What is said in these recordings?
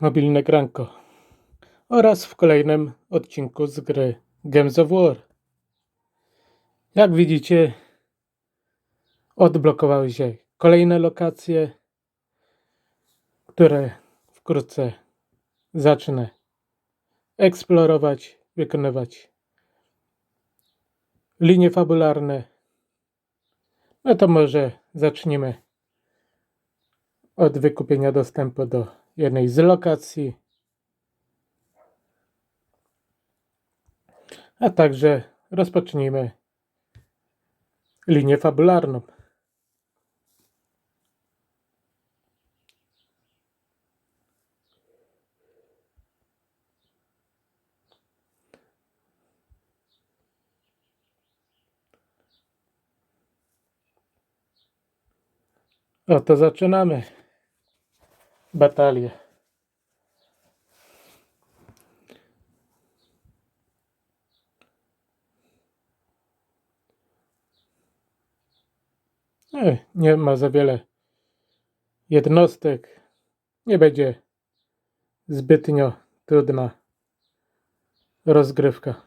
mobilne granko oraz w kolejnym odcinku z gry Games of War. Jak widzicie, odblokowały się kolejne lokacje, które wkrótce zacznę eksplorować, wykonywać linie fabularne. No to może zaczniemy od wykupienia dostępu do jednej z lokacji, a także rozpocznijmy linię fabularną. Oto zaczynamy batalię. Nie ma za wiele jednostek. Nie będzie zbytnio trudna rozgrywka.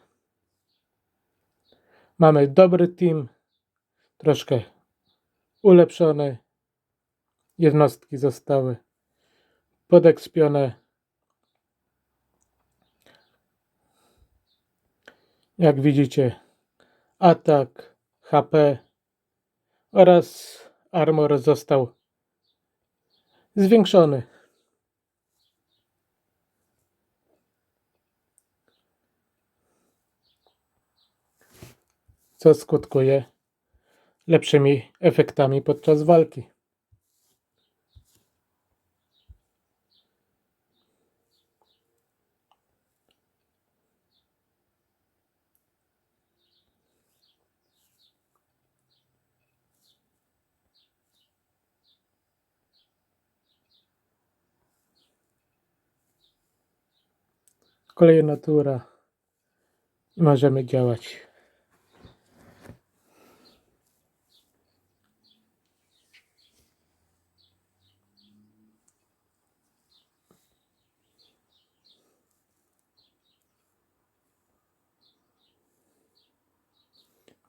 Mamy dobry team, troszkę ulepszony. Jednostki zostały podekspione. Jak widzicie, atak, HP oraz armor został zwiększony. Co skutkuje lepszymi efektami podczas walki. Kolejna tura i możemy działać.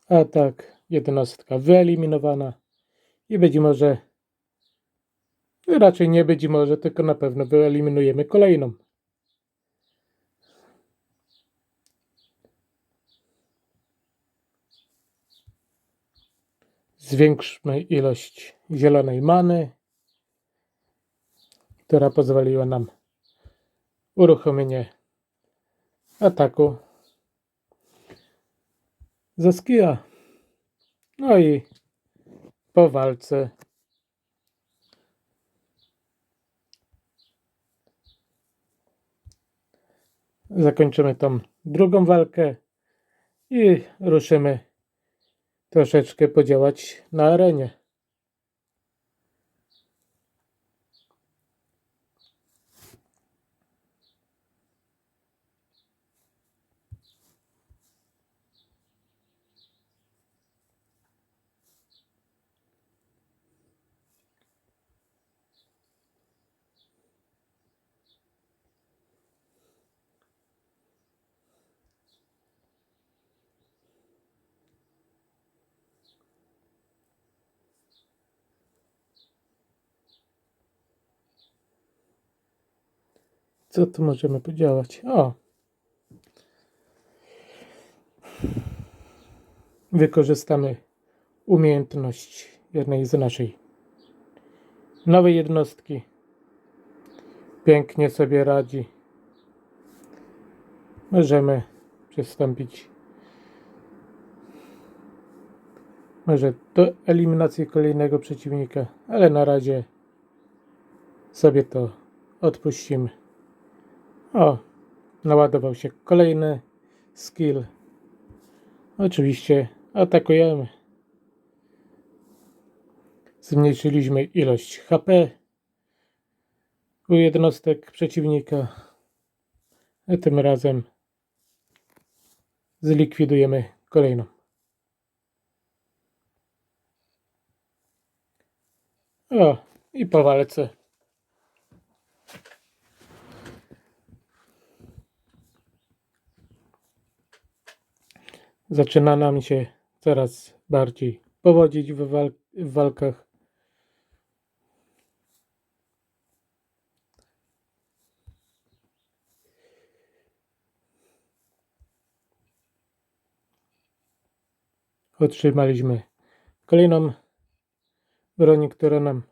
A tak, jednostka wyeliminowana i być może, raczej nie być może, tylko na pewno wyeliminujemy kolejną. Zwiększmy ilość zielonej many, która pozwoliła nam uruchomienie ataku ze skilla. No i po walce zakończymy tą drugą walkę i ruszymy troszeczkę podziałać na arenie. Co tu możemy podziałać? O! Wykorzystamy umiejętność jednej z naszej nowej jednostki. Pięknie sobie radzi. Możemy przystąpić może do eliminacji kolejnego przeciwnika, ale na razie sobie to odpuścimy. O, naładował się kolejny skill. Oczywiście atakujemy. Zmniejszyliśmy ilość HP u jednostek przeciwnika. A tym razem zlikwidujemy kolejną. O, i po walce zaczyna nam się coraz bardziej powodzić w, w walkach. Otrzymaliśmy kolejną broń, która nam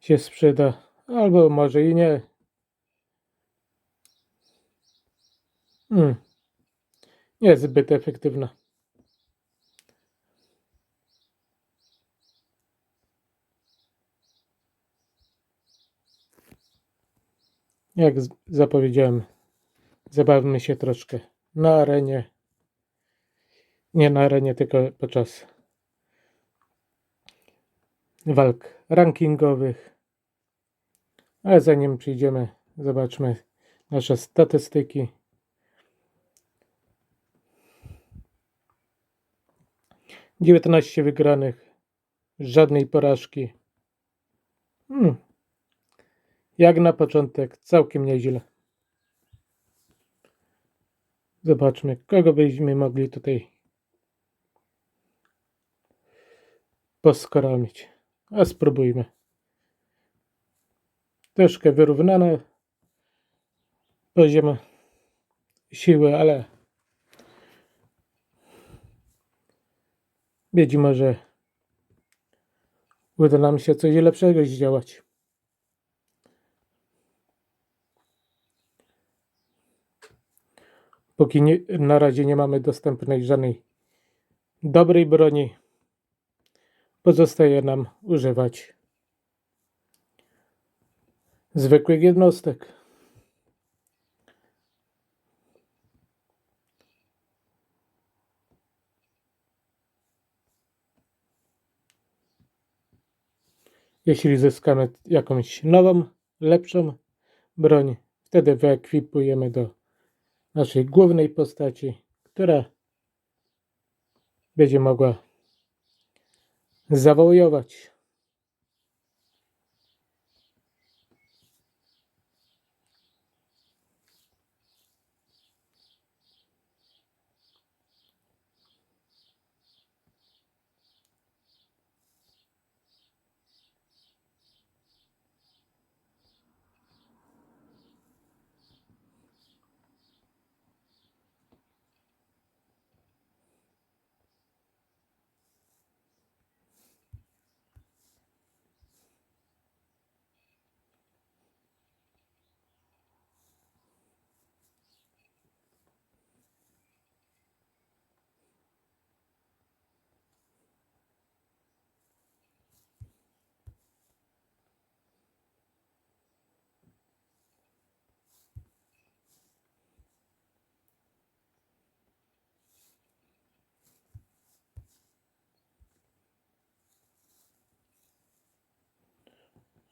się sprzeda, albo może i nie. Hmm. Niezbyt efektywna. Jak zapowiedziałem, zabawmy się troszkę na arenie. Nie na arenie, tylko podczas walk rankingowych. Ale zanim przyjdziemy, zobaczmy nasze statystyki. Dziewiętnaście wygranych, żadnej porażki. Hmm. Jak na początek, całkiem nieźle. Zobaczmy, kogo byśmy mogli tutaj poskoromić. A spróbujmy. Troszkę wyrównane poziom siły, ale być może uda nam się coś lepszego zdziałać. Póki nie, na razie nie mamy dostępnej żadnej dobrej broni, pozostaje nam używać zwykłych jednostek. Jeśli zyskamy jakąś nową, lepszą broń, wtedy wyekwipujemy do naszej głównej postaci, która będzie mogła zawojować.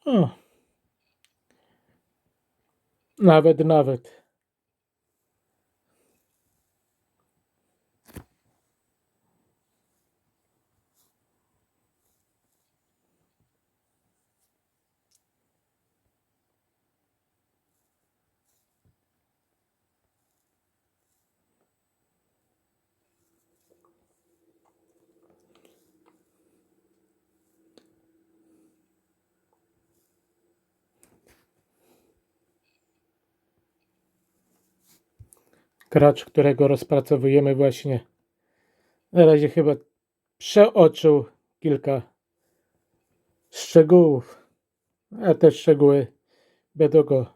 O. Nawet, nawet. Gracz, którego rozpracowujemy właśnie na razie chyba przeoczył kilka szczegółów, a te szczegóły będą go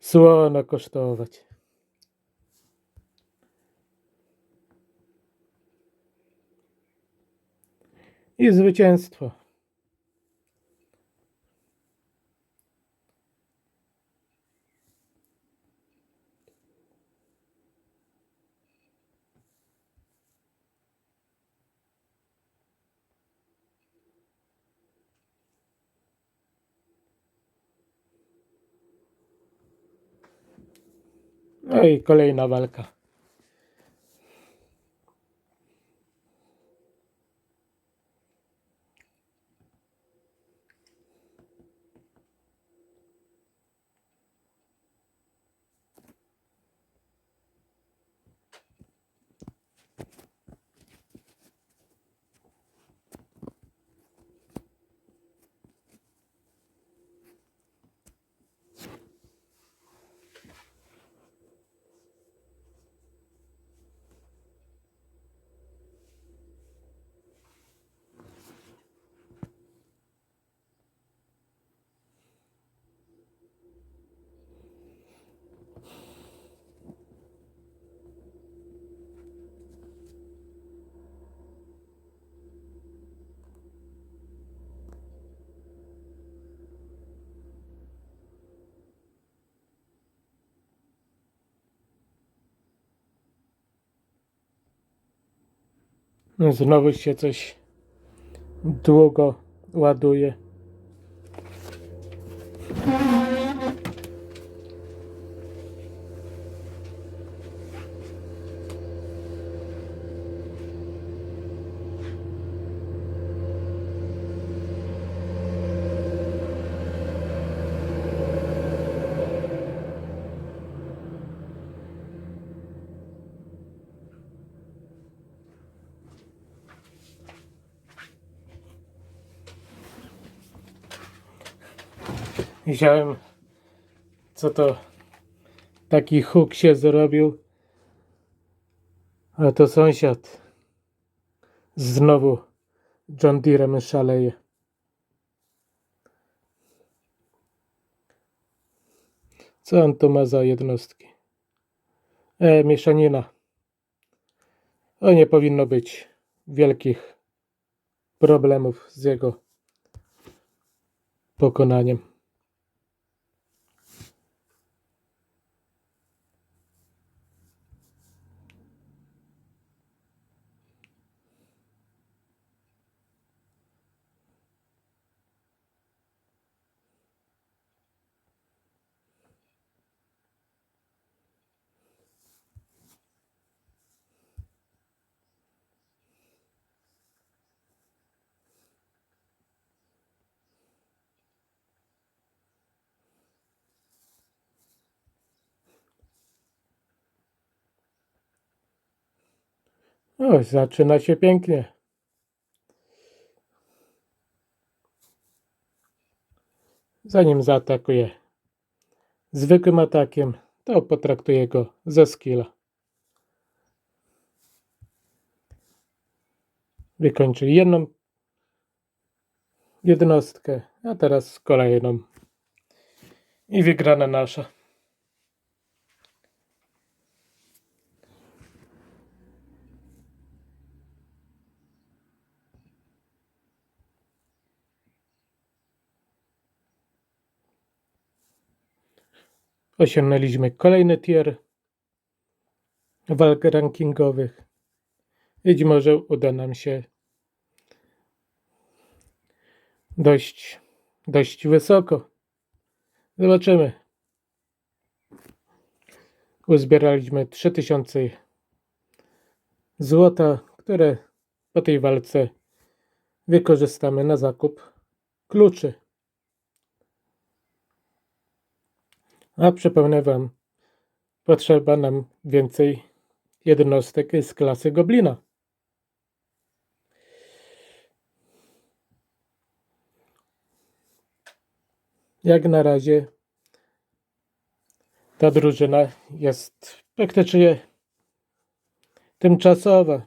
słono kosztować. I zwycięstwo. I kolejna walka. Znowu się coś długo ładuje. Widziałem, co to taki huk się zrobił. A to sąsiad znowu John Deerem szaleje. Co on to ma za jednostki? E, mieszanina. O, nie powinno być wielkich problemów z jego pokonaniem. O, zaczyna się pięknie. Zanim zaatakuje zwykłym atakiem, to potraktuje go ze skilla. Wykończyli jedną jednostkę, a teraz kolejną. I wygrana nasza. Osiągnęliśmy kolejny tier walk rankingowych. Być może uda nam się dość, dość wysoko. Zobaczymy. Uzbieraliśmy 3000 złota, które po tej walce wykorzystamy na zakup kluczy. A przypomnę Wam, potrzeba nam więcej jednostek z klasy Goblina. Jak na razie ta drużyna jest praktycznie tymczasowa.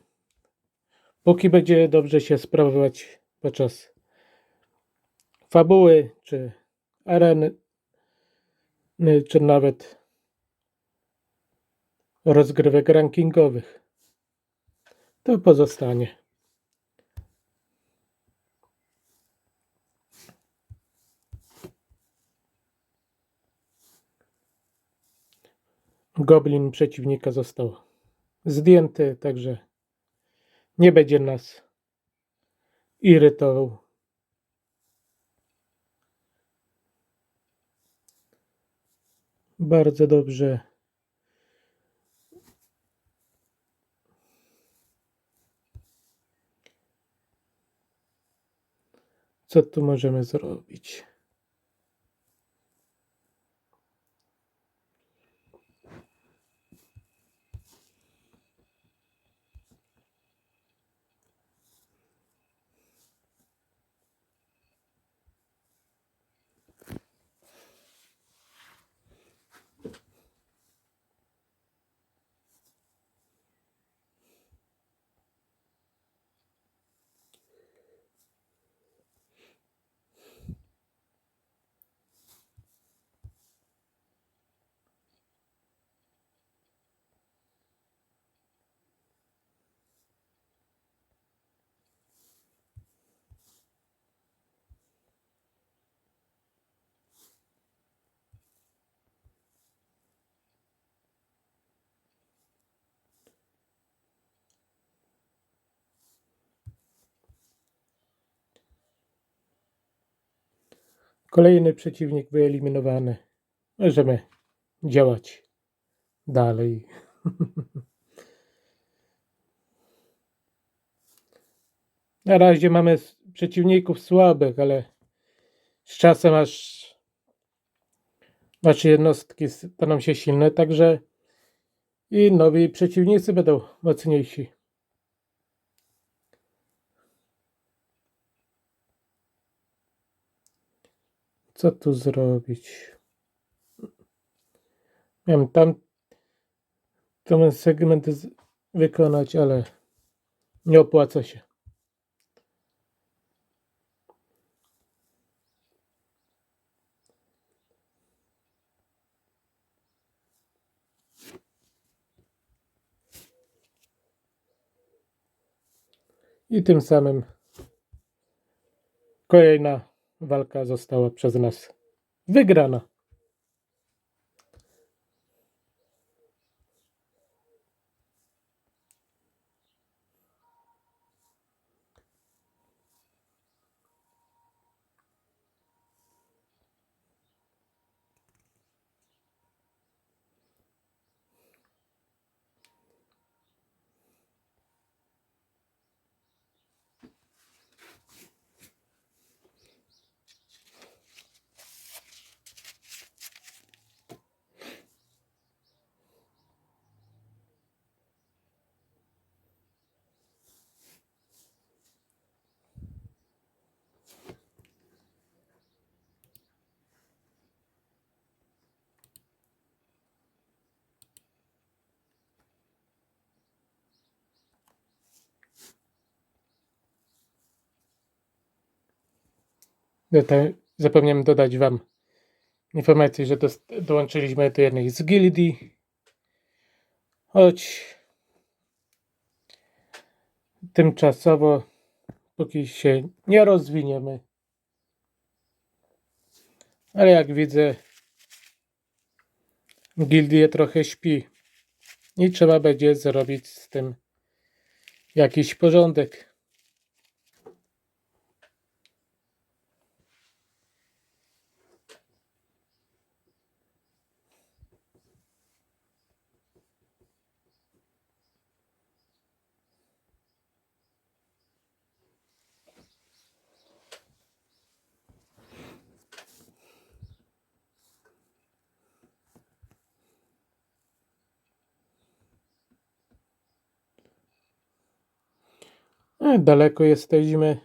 Póki będzie dobrze się sprawować podczas fabuły czy areny, czy nawet rozgrywek rankingowych, to pozostanie. Goblin przeciwnika został zdjęty, także nie będzie nas irytował. Bardzo dobrze. Co tu możemy zrobić? Kolejny przeciwnik wyeliminowany. Możemy działać dalej. Na razie mamy przeciwników słabych, ale z czasem aż nasze jednostki staną się silne, także i nowi przeciwnicy będą mocniejsi. Co tu zrobić? Miałem tam ten segment wykonać, ale nie opłaca się. I tym samym kolejna walka została przez nas wygrana. Zapomniałem dodać Wam informację, że dos- dołączyliśmy do jednej z gildii. Choć tymczasowo, póki się nie rozwiniemy. Ale jak widzę, gildia trochę śpi. I trzeba będzie zrobić z tym jakiś porządek. Daleko jesteśmy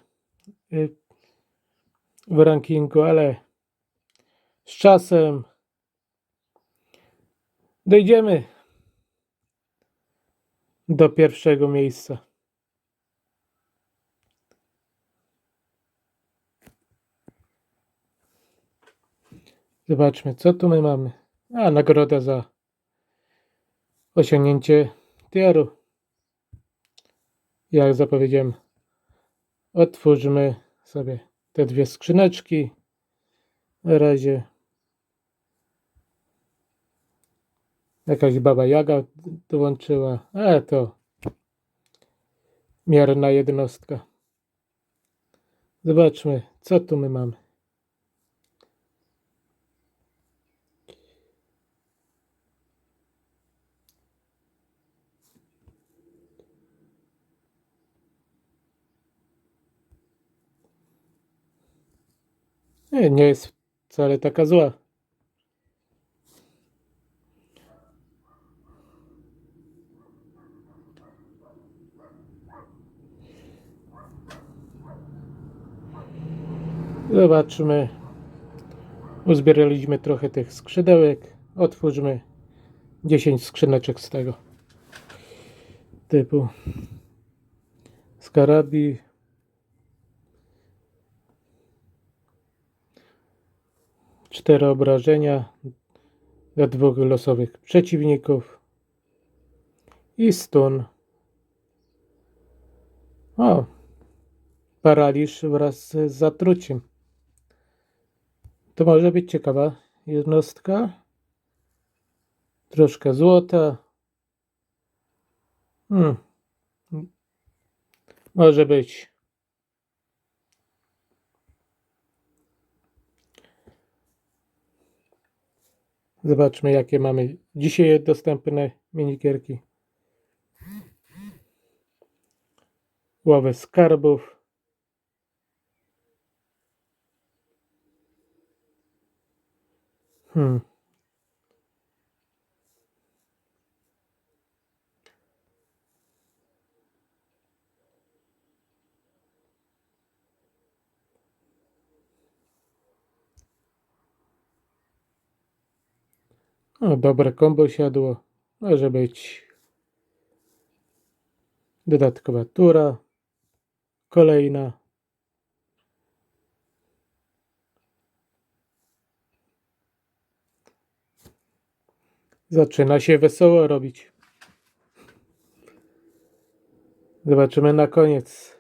y, w rankingu, ale z czasem dojdziemy do pierwszego miejsca. Zobaczmy, co tu my mamy. A, nagroda za osiągnięcie tieru. Jak zapowiedziałem, otwórzmy sobie te dwie skrzyneczki. Na razie jakaś baba Jaga dołączyła. A to mierna jednostka. Zobaczmy, co tu my mamy. Nie, nie jest wcale taka zła. Zobaczmy. Uzbieraliśmy trochę tych skrzydełek. Otwórzmy 10 skrzyneczek z tego typu. Skarabi. Cztery obrażenia dla dwóch losowych przeciwników. I stun. O! Paraliż wraz z zatruciem. To może być ciekawa jednostka. Troszkę złota. Hmm. Może być. Zobaczmy, jakie mamy dzisiaj dostępne minigierki. Łowy skarbów. Hmm. O, dobre kombo siadło. Może być dodatkowa tura. Kolejna. Zaczyna się wesoło robić. Zobaczymy na koniec,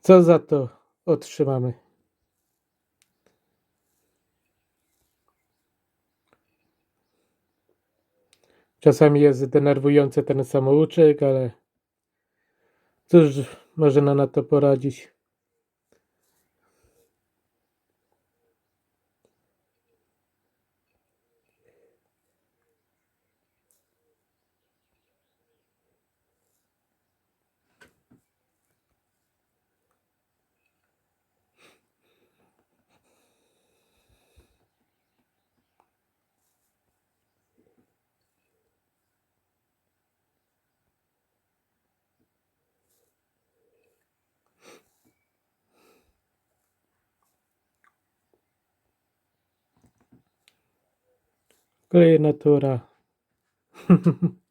co za to otrzymamy. Czasami jest denerwujący ten samouczek, ale cóż można na to poradzić. Kolejna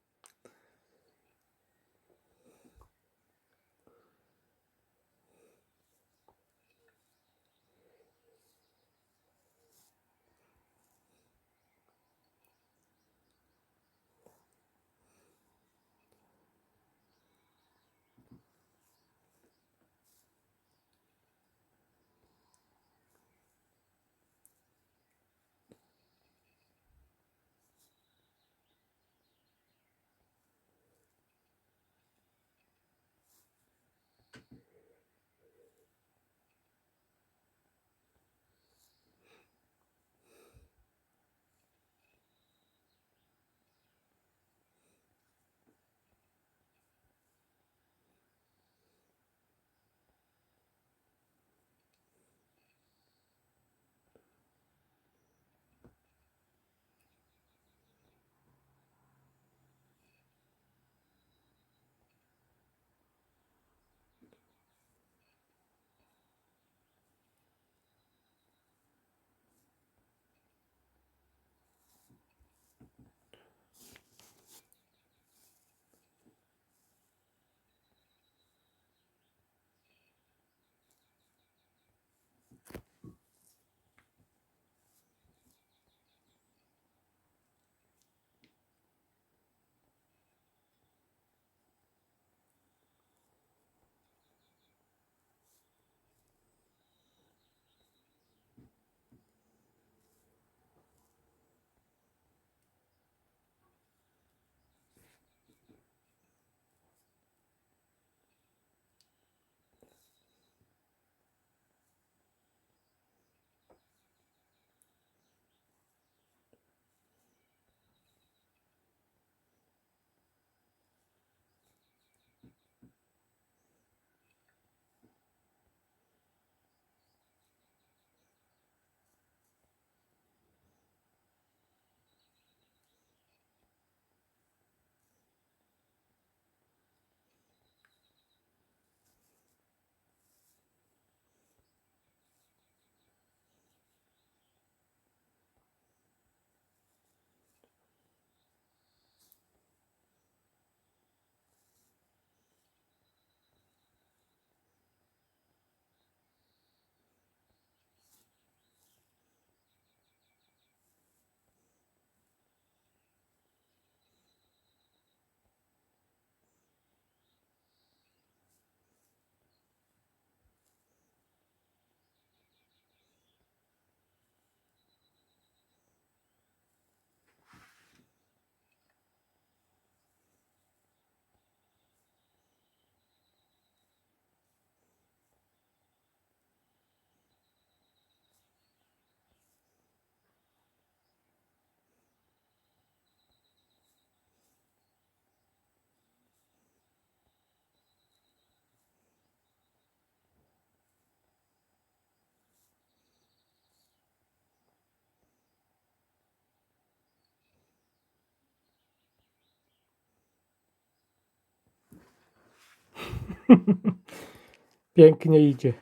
Pięknie idzie.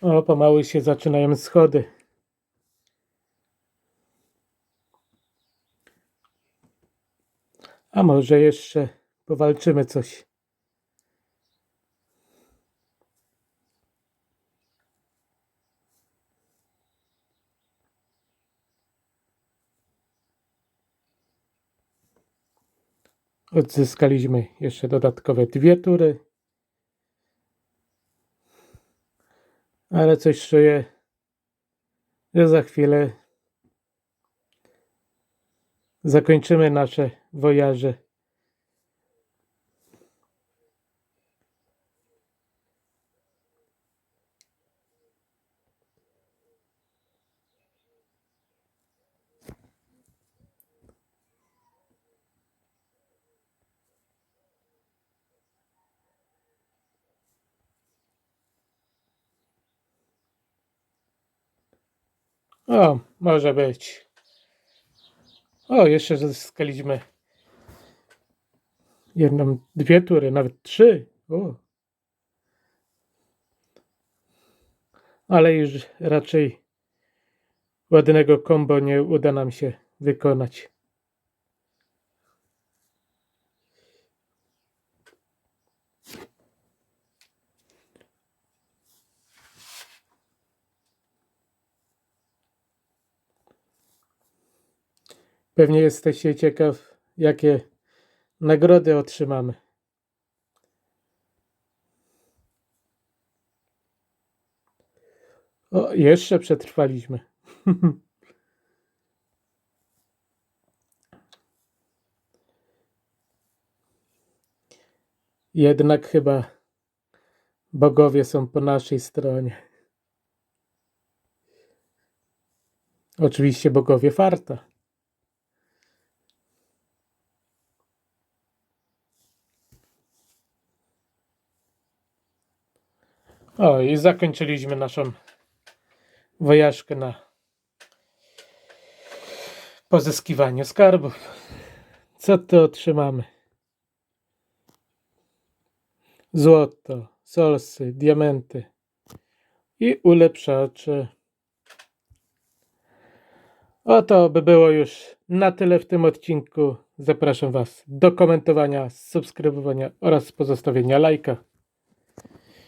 O, pomału się zaczynają schody. A może jeszcze powalczymy coś. Odzyskaliśmy jeszcze dodatkowe dwie tury. Ale coś czuję, że za chwilę zakończymy nasze wojaże. O, może być. O, jeszcze zyskaliśmy jedną, dwie tury, nawet trzy. O. Ale już raczej ładnego kombo nie uda nam się wykonać. Pewnie jesteście ciekaw, jakie nagrody otrzymamy. O, jeszcze przetrwaliśmy. Jednak chyba bogowie są po naszej stronie. Oczywiście bogowie farta. O, i zakończyliśmy naszą wojażkę na pozyskiwanie skarbów. Co tu otrzymamy? Złoto, solsy, diamenty i ulepszacze. Oto by było już na tyle w tym odcinku. Zapraszam Was do komentowania, subskrybowania oraz pozostawienia lajka.